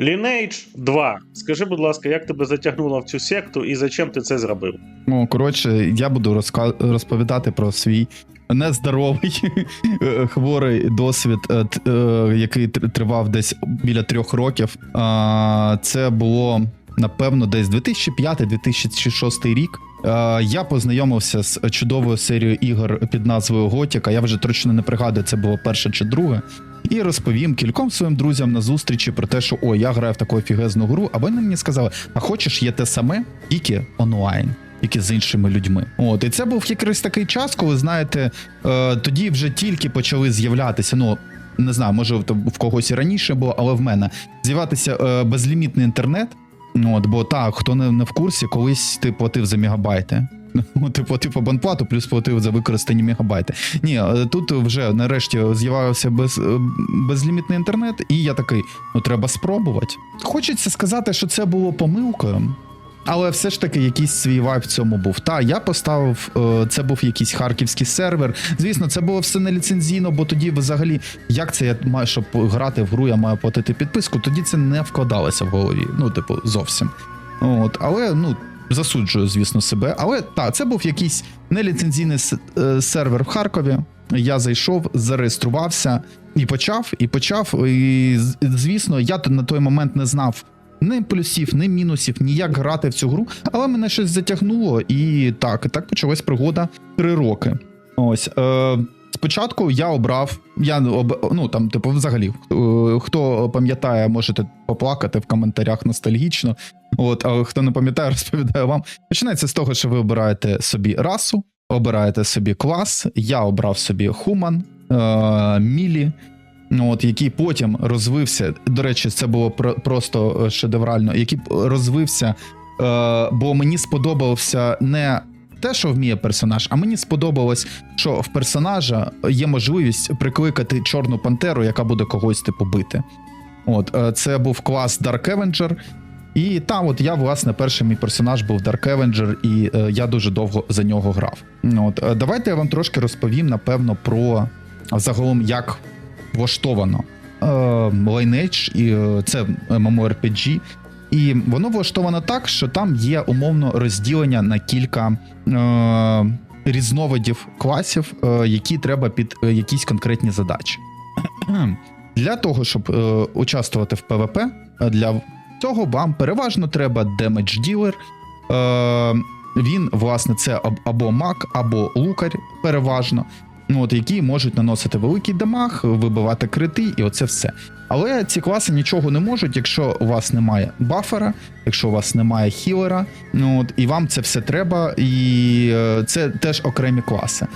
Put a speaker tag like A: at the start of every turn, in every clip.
A: Lineage 2. Скажи, будь ласка, як тебе затягнуло в цю секту і зачем ти це зробив?
B: Ну, коротше, я буду розка- розповідати про свій нездоровий хворий досвід, е, е, який тривав десь біля трьох років. Це було напевно десь 2005-2006 рік. Е, Я познайомився з чудовою серією ігор під назвою Готіка. Я вже точно не пригадую, це було перше чи друге. І розповім кільком своїм друзям на зустрічі про те, що о, я граю в таку офігезну гру, а вони мені сказали: а хочеш є те саме, тільки онлайн. Тільки з іншими людьми. От, і це був якраз такий час, коли, знаєте, е, тоді вже тільки почали з'являтися. Ну, не знаю, може в когось і раніше було, але в мене з'являтися е, безлімітний інтернет. Ну, От, бо так, хто не, не в курсі, колись ти платив за мегабайти. Ну, Ти платив абонплату, плюс платив за використані мегабайти. Ні, е, тут вже нарешті з'явився без, е, безлімітний інтернет, і я такий: ну треба спробувати. Хочеться сказати, що це було помилкою. Але все ж таки якийсь свій вайб в цьому був. Та я поставив, е, це був якийсь харківський сервер. Звісно, це було все не ліцензійно, бо тоді взагалі, як це я маю, щоб грати в гру, я маю платити підписку, тоді це не вкладалося в голові. Ну, типу, зовсім. От, але ну. Засуджую, звісно, себе. Але так, це був якийсь неліцензійний е, сервер в Харкові. Я зайшов, зареєструвався і почав, і почав. І звісно, я на той момент не знав ні плюсів, ні мінусів, ні як грати в цю гру, але мене щось затягнуло, і так, так почалась пригода три роки. Ось. Е, спочатку я обрав, я об, ну там, типу, взагалі, е, хто пам'ятає, можете поплакати в коментарях ностальгічно. От, а хто не пам'ятає, розповідаю вам. Починається з того, що ви обираєте собі расу, обираєте собі клас. Я обрав собі Хуман, е, Мілі. Ну, От, який потім розвився. До речі, це було про- просто е, шедеврально, який розвився, е, бо мені сподобався не те, що вміє персонаж, а мені сподобалось, що в персонажа є можливість прикликати чорну пантеру, яка буде когось типу бити. От, е, це був клас Dark Avenger. І там, от я, власне, перший мій персонаж був Dark Avenger, і е, я дуже довго за нього грав. От, е, давайте я вам трошки розповім, напевно, про загалом, як влаштовано е, Lineage, і е, це MMORPG, і воно влаштовано так, що там є умовно розділення на кілька е, різновидів класів, е, які треба під е, якісь конкретні задачі. Для того, щоб е, участвувати в ПВП, для цього вам переважно треба Dealer. Е, він, власне, це або маг, або лукар, переважно, ну, от, які можуть наносити великий дамаг, вибивати крити, і оце все. Але ці класи нічого не можуть, якщо у вас немає бафера, якщо у вас немає хілера, ну от і вам це все треба, і е, це теж окремі класи.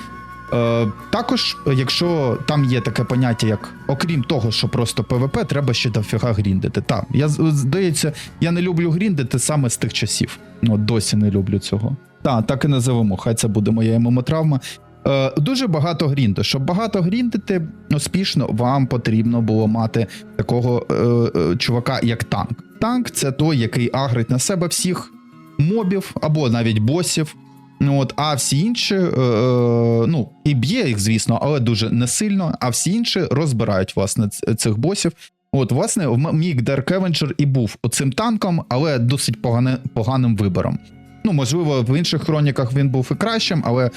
B: Е, також, якщо там є таке поняття, як окрім того, що просто ПВП, треба ще дофіга гріндити. Так, я здається, я не люблю гріндити саме з тих часів. Ну, досі не люблю цього. Так, так і називемо. Хай це буде моя емомотравма. Е, дуже багато грінду. Щоб багато гріндити успішно, вам потрібно було мати такого е, е, чувака, як танк. Танк це той, який агрить на себе всіх мобів або навіть босів. Ну, от, а всі інші, е, е, ну, і б'є їх, звісно, але дуже не сильно, а всі інші розбирають власне цих босів. От, власне, в м- мій Dark Avenger і був оцим танком, але досить погане, поганим вибором. Ну, можливо, в інших хроніках він був і кращим, але е,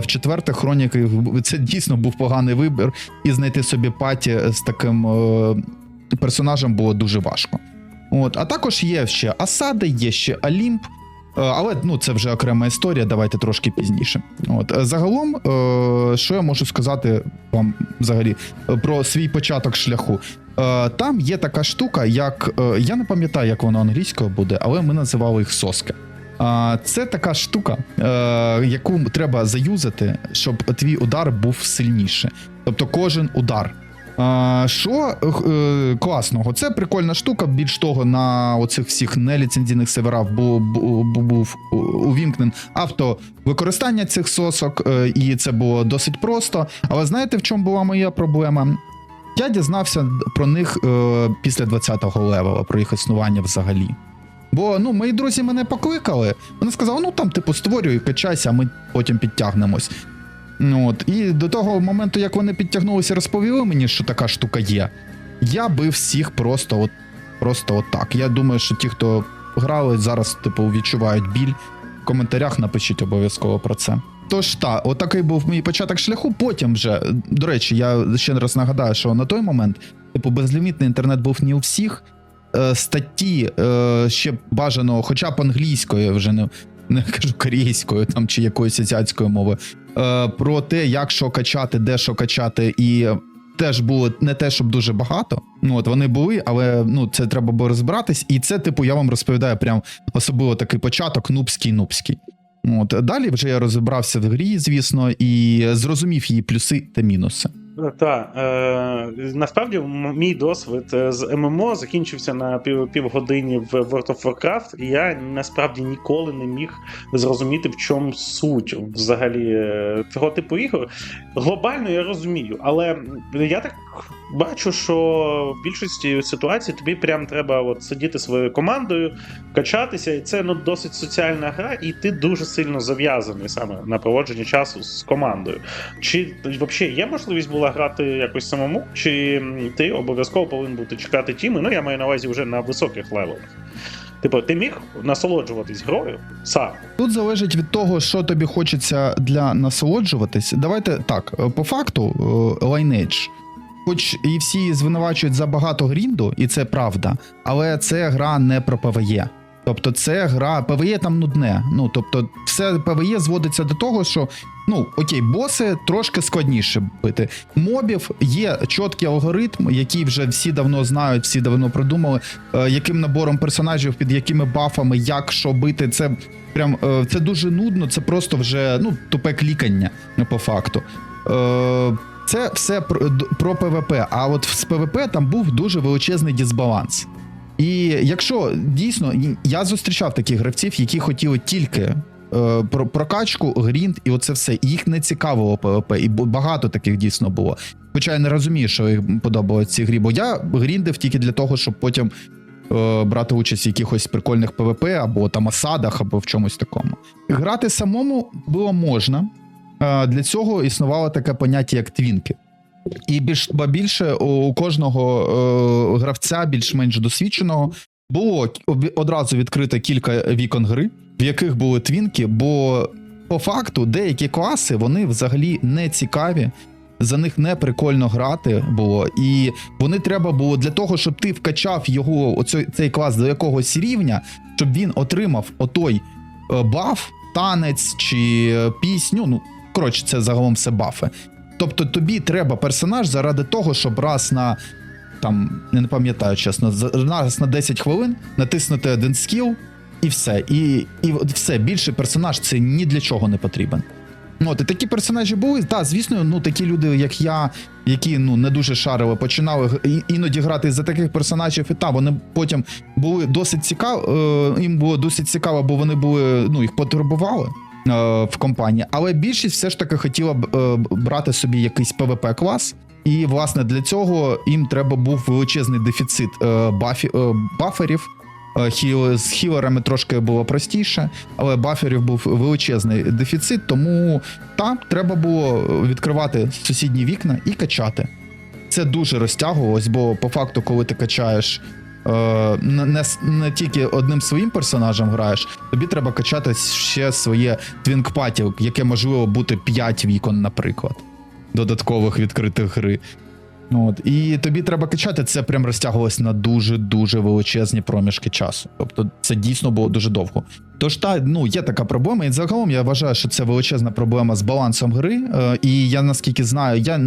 B: в четвертих хроніках це дійсно був поганий вибір, і знайти собі паті з таким е, персонажем було дуже важко. От, а також є ще Асади, є ще Алімп. Е, Але ну це вже окрема історія. Давайте трошки пізніше. От е, загалом, е, що я можу сказати вам взагалі про свій початок шляху. Там є така штука, як я не пам'ятаю, як воно англійською буде, але ми називали їх соски. Це така штука, яку треба заюзати, щоб твій удар був сильніше. Тобто кожен удар. Що е, класного? Це прикольна штука. Більш того, на оцих всіх неліцензійних серверах був, був, був увімкнен автовикористання цих сосок, е, і це було досить просто. Але знаєте, в чому була моя проблема? Я дізнався про них е, після 20-го левела, про їх існування взагалі. Бо ну, мої друзі мене покликали. Вони сказали, ну там, типу, створюй, качайся, а ми потім підтягнемось. Ну, от, і до того моменту, як вони підтягнулися, розповіли мені, що така штука є. Я бив всіх просто от Просто отак. Я думаю, що ті, хто грали, зараз типу відчувають біль. В коментарях напишіть обов'язково про це. Тож та, отакий був мій початок шляху. Потім вже, до речі, я ще раз нагадаю, що на той момент, типу, безлімітний інтернет був не у всіх. Е, статті е, ще бажано, хоча б англійською, вже не, не кажу корейською там чи якоюсь азіатською мовою, е, про те, як що качати, де що качати, і теж було не те, щоб дуже багато. Ну от вони були, але ну це треба було розбиратись. І це, типу, я вам розповідаю прям особливо такий початок, нубський, нубський. От далі вже я розібрався в грі, звісно, і зрозумів її плюси та мінуси.
A: Так, е, насправді мій досвід е, з ММО закінчився на пів, півгодині в World of Warcraft, і я насправді ніколи не міг зрозуміти, в чому суть взагалі е, цього типу ігор. Глобально я розумію, але я так бачу, що в більшості ситуацій тобі прям треба от сидіти своєю командою, качатися, і це ну досить соціальна гра, і ти дуже сильно зав'язаний саме на проводження часу з командою. Чи взагалі є можливість була грати якось самому, чи ти обов'язково повинен бути чекати тіми? Ну я маю на увазі вже на високих левелах. Типу, ти міг насолоджуватись грою сам.
B: Тут залежить від того, що тобі хочеться для насолоджуватись. Давайте так, е, по факту, Lineage, хоч і всі звинувачують за багато грінду, і це правда, але це гра не про ПВЕ. Тобто це гра, ПВЕ там нудне. Ну тобто, все ПВЕ зводиться до того, що ну окей, боси трошки складніше бити. Мобів є чіткий алгоритм, який вже всі давно знають, всі давно придумали, е, яким набором персонажів, під якими бафами, як що бити. Це прям е, це дуже нудно, це просто вже ну тупе клікання ну, по факту. Е, це все про, про ПВП. А от з ПВП там був дуже величезний дисбаланс. І якщо дійсно я зустрічав таких гравців, які хотіли тільки е, про прокачку, грінд, і оце все. Їх не цікавило ПВП, і багато таких дійсно було. Хоча я не розумію, що їм подобаються ці грі, бо я гріндив тільки для того, щоб потім е, брати участь в якихось прикольних ПВП, або там осадах, або в чомусь такому. Грати самому було можна. Е, Для цього існувало таке поняття, як твінки. І більш більше у кожного е, гравця, більш-менш досвідченого, було одразу відкрито кілька вікон гри, в яких були твінки, бо по факту деякі класи вони взагалі не цікаві. За них не прикольно грати було, і вони треба було для того, щоб ти вкачав його оцей цей клас до якогось рівня, щоб він отримав отой е, баф, танець чи е, пісню. Ну коротше, це загалом все бафи. Тобто тобі треба персонаж заради того, щоб раз на там, не пам'ятаю чесно, раз на 10 хвилин натиснути один скіл, і все. І, і все, більше персонаж це ні для чого не потрібен. Ну, От, і такі персонажі були. Так, звісно, ну такі люди, як я, які ну не дуже шарили, починали іноді грати за таких персонажів, і та вони потім були досить цікаво. Е, їм було досить цікаво, бо вони були, ну їх потребували в компанії. Але більшість все ж таки хотіла б е, брати собі якийсь ПВП клас. І власне для цього їм треба був величезний дефіцит е, бафі, е, баферів. Е, Хіл, з хілерами трошки було простіше, але баферів був величезний дефіцит, тому там треба було відкривати сусідні вікна і качати. Це дуже розтягувалось, бо по факту, коли ти качаєш е, не, не, тільки одним своїм персонажем граєш, тобі треба качати ще своє твінкпаті, яке можливо бути 5 вікон, наприклад, додаткових відкритих гри. Ну, От, і тобі треба качати, це прям розтягувалось на дуже-дуже величезні проміжки часу. Тобто це дійсно було дуже довго. Тож та ну є така проблема, і загалом я вважаю, що це величезна проблема з балансом гри. Е, і я наскільки знаю, я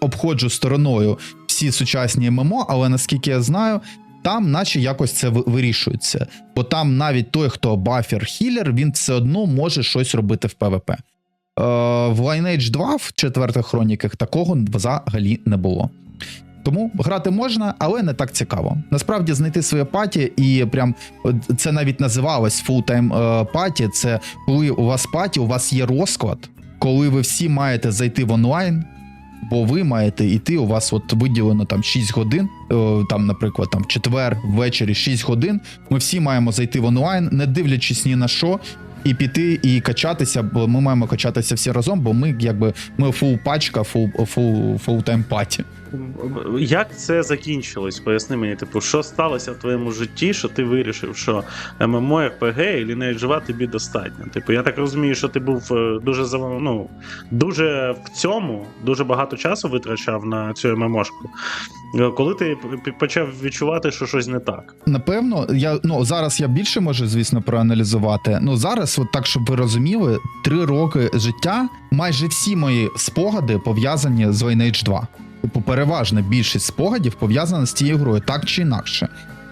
B: обходжу стороною всі сучасні ММО, але наскільки я знаю, там, наче якось це вирішується. Бо там навіть той, хто бафер-хілер, він все одно може щось робити в ПВП. Е, в Lineage 2 в четвертих хроніках такого взагалі не було. Тому грати можна, але не так цікаво. Насправді знайти своє паті, і прям це навіть називалось full-time е, паті. Це коли у вас паті, у вас є розклад, коли ви всі маєте зайти в онлайн, бо ви маєте йти, у вас от виділено там 6 годин, е, там, наприклад, там четвер, ввечері 6 годин. Ми всі маємо зайти в онлайн, не дивлячись ні на що. І піти і качатися, бо ми маємо качатися всі разом, бо ми якби ми фул пачка, фул фул фул тайм паті.
A: Як це закінчилось? Поясни мені, типу, що сталося в твоєму житті, що ти вирішив, що ММО, РПГ і лінейдж 2 тобі достатньо. Типу, я так розумію, що ти був е, дуже ну, дуже в цьому, дуже багато часу витрачав на цю ММОшку. Е, Коли ти почав відчувати, що щось не так.
B: Напевно, я ну зараз я більше можу, звісно, проаналізувати. Ну зараз, от так, щоб ви розуміли, три роки життя, майже всі мої спогади пов'язані з Lineage 2. Типу, переважна більшість спогадів пов'язана з цією грою, так чи інакше.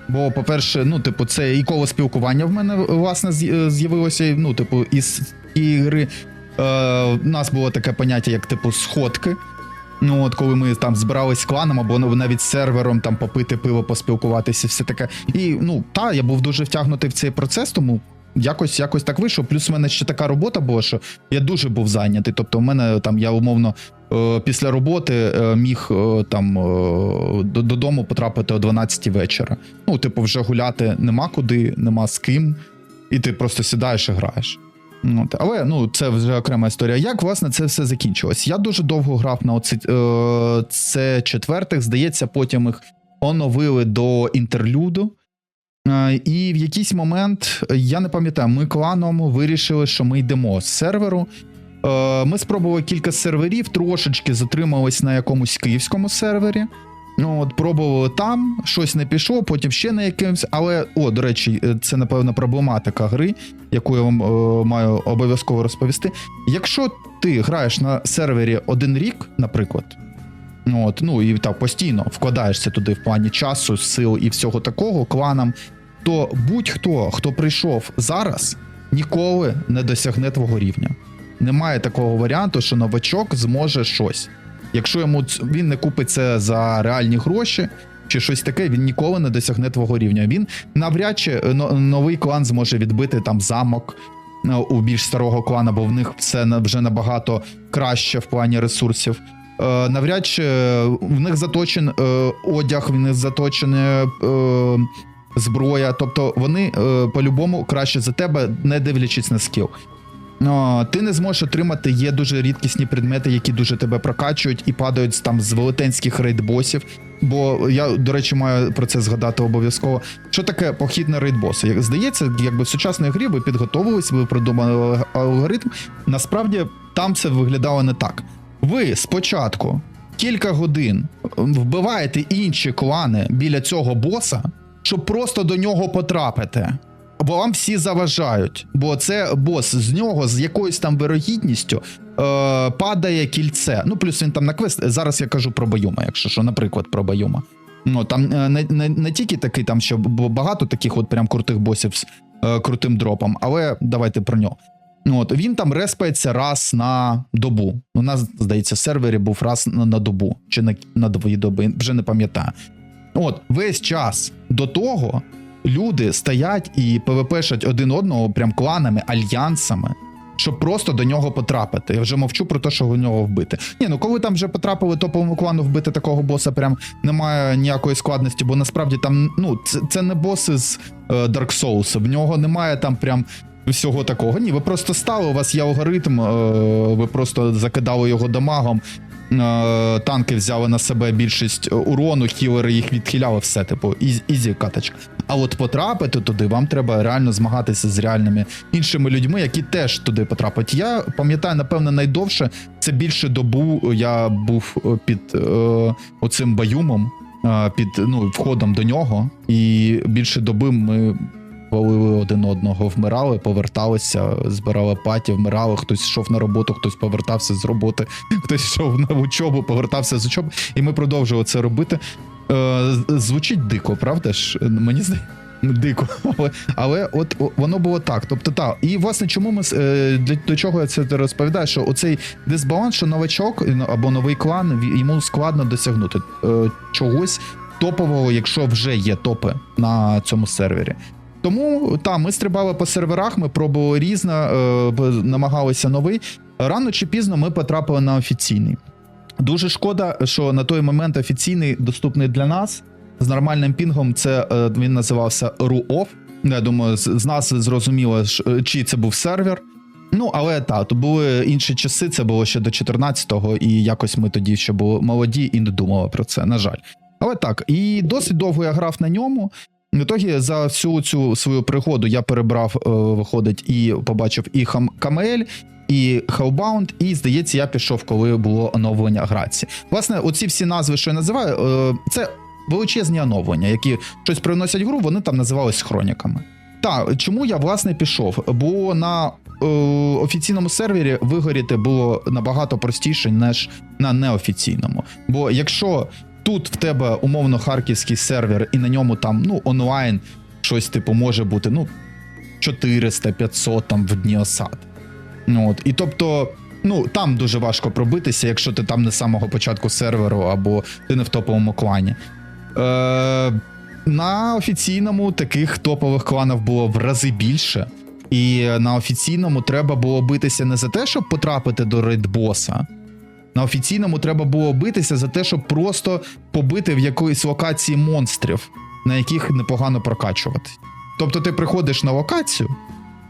B: Бо, по-перше, ну, типу, це і коло спілкування в мене власне з'явилося. Ну, типу, із цієї гри е, у нас було таке поняття, як типу сходки. Ну, от коли ми там збирались з кланом або навіть з сервером там попити пиво, поспілкуватися, все таке. І ну та я був дуже втягнутий в цей процес, тому якось якось так вийшов. Плюс в мене ще така робота була, що я дуже був зайнятий. Тобто, в мене там я умовно після роботи е, міг е, там е, додому потрапити о 12 вечора. Ну, типу, вже гуляти нема куди, нема з ким, і ти просто сідаєш і граєш. От, але ну це вже окрема історія. Як власне це все закінчилось? Я дуже довго грав на оці, е, це четвертих. Здається, потім їх оновили до інтерлюду. Е, і в якийсь момент я не пам'ятаю, ми кланом вирішили, що ми йдемо з серверу. Е, Ми спробували кілька серверів, трошечки затримались на якомусь київському сервері. Ну, от пробували там, щось не пішло, потім ще на якимсь. Але, о, до речі, е, це напевно проблематика гри, яку я вам е, маю обов'язково розповісти. Якщо ти граєш на сервері один рік, наприклад, ну, от, ну і так постійно вкладаєшся туди в плані часу, сил і всього такого кланам, то будь-хто, хто прийшов зараз, ніколи не досягне твого рівня. Немає такого варіанту, що новачок зможе щось. Якщо йому він не купить це за реальні гроші чи щось таке, він ніколи не досягне твого рівня. Він навряд чи е, новий клан зможе відбити там замок е, у більш старого клана, бо в них все вже набагато краще в плані ресурсів. Е, навряд чи в них заточен одяг, в них заточене зброя. Тобто вони по-любому краще за тебе, не дивлячись на скіл. О, ти не зможеш отримати, є дуже рідкісні предмети, які дуже тебе прокачують і падають там з велетенських рейдбосів. Бо я, до речі, маю про це згадати обов'язково. Що таке похід на рейдбоси? Як здається, якби в сучасної грі ви підготовились, ви придумали алгоритм. Насправді там це виглядало не так. Ви спочатку кілька годин вбиваєте інші клани біля цього боса, щоб просто до нього потрапити. Бо вам всі заважають, бо це бос з нього з якоюсь там вирогідністю е, падає кільце. Ну, плюс він там на квест. Зараз я кажу про Баюма, якщо що, наприклад, про Баюма. Ну там е, не, не, не тільки такий, там що багато таких от прям крутих босів з е, крутим дропом, але давайте про нього. Ну, От він там респається раз на добу. У нас, здається, в сервері був раз на, на добу чи на, на дві доби, вже не пам'ятаю. От, весь час до того люди стоять і ПВПшать один одного прям кланами, альянсами, щоб просто до нього потрапити. Я вже мовчу про те, що в нього вбити. Ні, ну коли там вже потрапили топовому клану вбити такого боса, прям немає ніякої складності, бо насправді там ну це, це не боси з е, Dark Souls, в нього немає там прям. Всього такого. Ні, ви просто стали, у вас є алгоритм, е, ви просто закидали його дамагом, е, танки взяли на себе більшість урону, хілери їх відхиляли, все, типу, із- ізі каточка. А от потрапити туди, вам треба реально змагатися з реальними іншими людьми, які теж туди потрапять. Я пам'ятаю, напевно, найдовше це більше добу я був е, під е, оцим баюмом, е, під ну, входом до нього, і більше доби ми. Валили один одного, вмирали, поверталися, збирали паті, вмирали. Хтось йшов на роботу, хтось повертався з роботи, хтось йшов на учобу, повертався з учоби, і ми продовжували це робити. Е, звучить дико, правда ж? Мені здається. Дико, але, але от воно було так. Тобто, так. І власне, чому ми е, для до чого я це розповідаю? Що оцей дисбаланс, що новачок ну, або новий клан йому складно досягнути е, чогось топового, якщо вже є топи на цьому сервері. Тому та ми стрибали по серверах, ми пробували різно, е, намагалися новий. Рано чи пізно ми потрапили на офіційний. Дуже шкода, що на той момент офіційний доступний для нас з нормальним пінгом. Це е, він називався RuOff. Я думаю, з, нас зрозуміло, е, чий це був сервер. Ну, але та, то були інші часи, це було ще до 14-го, і якось ми тоді ще були молоді і не думали про це, на жаль. Але так, і досить довго я грав на ньому. В ітогі за всю цю свою пригоду я перебрав, е, виходить, і побачив і Хам Камель, і Hellbound, і здається, я пішов, коли було оновлення грації. Власне, оці всі назви, що я називаю, е, це величезні оновлення, які щось приносять в гру, вони там називались хроніками. Так, чому я власне пішов? Бо на е, офіційному сервері вигоріти було набагато простіше, ніж на неофіційному. Бо якщо тут в тебе умовно харківський сервер, і на ньому там ну онлайн щось типу може бути ну 400-500 там в дні осад. Ну, от. І тобто, ну там дуже важко пробитися, якщо ти там не з самого початку серверу або ти не в топовому клані. Е, на офіційному таких топових кланів було в рази більше. І на офіційному треба було битися не за те, щоб потрапити до рейдбоса. На офіційному треба було битися за те, щоб просто побити в якоїсь локації монстрів, на яких непогано прокачувати. Тобто ти приходиш на локацію,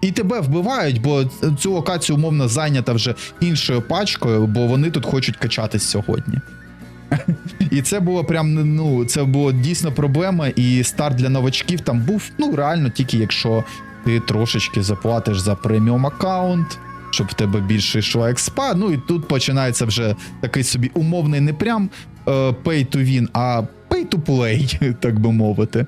B: і тебе вбивають, бо цю локацію умовно зайнята вже іншою пачкою, бо вони тут хочуть качатись сьогодні. І це було прям ну, це було дійсно проблема. І старт для новачків там був ну реально тільки якщо ти трошечки заплатиш за преміум аккаунт, щоб в тебе більше йшла експа. Ну і тут починається вже такий собі умовний не прям е, pay to win, а pay to play, так би мовити.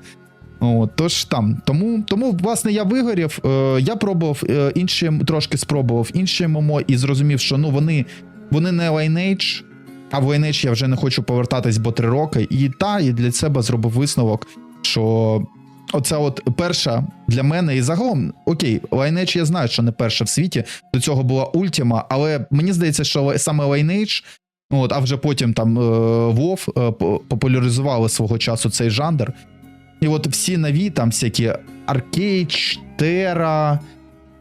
B: От, тож там, тому, тому, власне, я вигорів. Е, я пробував е, інші, трошки спробував інші ММО і зрозумів, що ну вони, вони не Lineage, а в Lineage я вже не хочу повертатись, бо три роки. І та, і для себе зробив висновок, що оце от перша для мене і загалом, окей, Lineage я знаю, що не перша в світі. До цього була Ultima, але мені здається, що саме Lineage, от, а вже потім там Вов WoW е, популяризували свого часу цей жанр. І от всі нові, там всякі Arcade, Terra,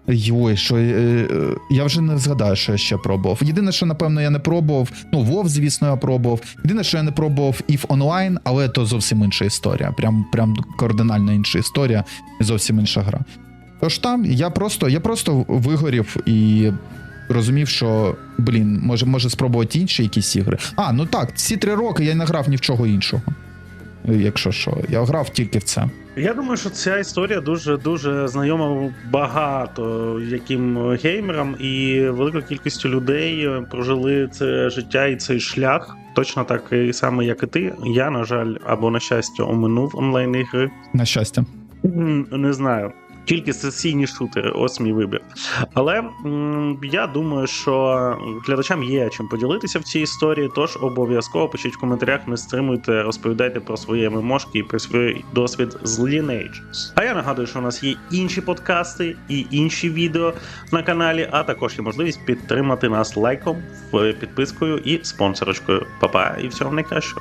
B: Йой, що е, е, я вже не згадаю, що я ще пробував. Єдине, що напевно я не пробував. Ну, WoW, звісно, я пробував. Єдине, що я не пробував EVE Online, але то зовсім інша історія. Прям прям кардинально інша історія і зовсім інша гра. Тож там я просто я просто вигорів і розумів, що блін, може, може спробувати інші якісь ігри. А, ну так, ці три роки я не грав ні в чого іншого. Якщо що, я грав тільки в це.
A: Я думаю, що ця історія дуже дуже знайома багато яким геймерам, і великою кількістю людей прожили це життя і цей шлях. Точно так само, як і ти. Я, на жаль, або на щастя, оминув онлайн ігри.
B: На щастя.
A: Не знаю. Тільки сесійні шутери, ось мій вибір. Але м, я думаю, що глядачам є чим поділитися в цій історії. Тож обов'язково пишіть в коментарях, не стримуйте, розповідайте про свої мемошки і про свій досвід з Lineage. А я нагадую, що у нас є інші подкасти і інші відео на каналі, а також є можливість підтримати нас лайком, підпискою і спонсорочкою. Па-па, і всього найкращого.